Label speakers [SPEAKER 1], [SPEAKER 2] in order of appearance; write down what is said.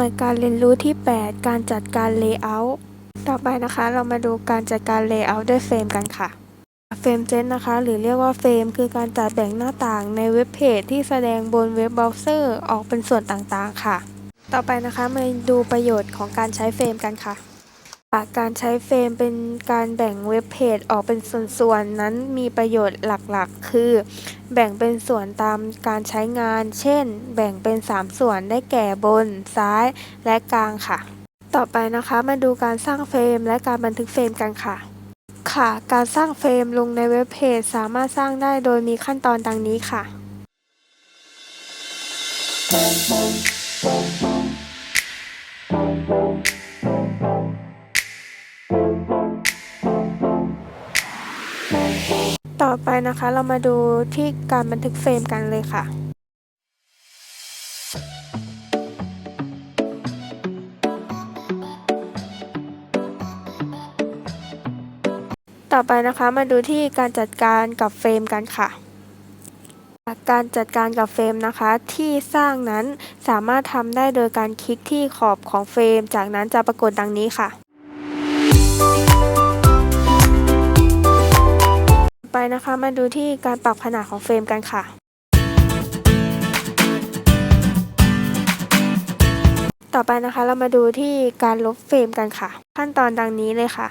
[SPEAKER 1] น่วยการเรียนรู้ที่ 8 การจัดการเลเยอร์ต่อไปนะคะเรามาดูการจัดการเลเยอร์ด้วยเฟรมกันค่ะเฟรมเจนนะคะ หรือเรียกว่าเฟรมคือการจัดแบ่งหน้าต่างในเว็บเพจที่แสดงบนเว็บเบราว์เซอร์ออกเป็นส่วนต่างๆค่ะ ต่อไปนะคะมาดูประโยชน์ของการใช้เฟรมกันค่ะ การใช้เฟรมเป็นการแบ่งเว็บเพจออกเป็นส่วนๆ นั้นมีประโยชน์หลักๆ คือ แบ่งเป็นส่วนตามการใช้งาน เช่น แบ่งเป็น 3 ส่วนได้แก่บน ซ้ายและกลางค่ะ ต่อไปนะคะมาดูการสร้างเฟรมและการบันทึกเฟรมกันค่ะ ค่ะ การสร้างเฟรมลงในเว็บเพจสามารถสร้างได้โดยมีขั้นตอนดังนี้ค่ะ ต่อไปนะคะเรามาดูที่การบันทึกเฟรมกันเลยค่ะต่อไปนะคะมาดูที่การจัดการกับเฟรมกันค่ะ การจัดการกับเฟรมนะคะที่สร้างนั้นสามารถทำได้โดยการคลิกที่ขอบของเฟรม จากนั้นจะปรากฏดังนี้ค่ะ นะคะ มาดูที่การปรับขนาดของเฟรมกันค่ะ ต่อไปนะคะเรามาดูที่การลบเฟรมกันค่ะ ขั้นตอนดังนี้เลยค่ะ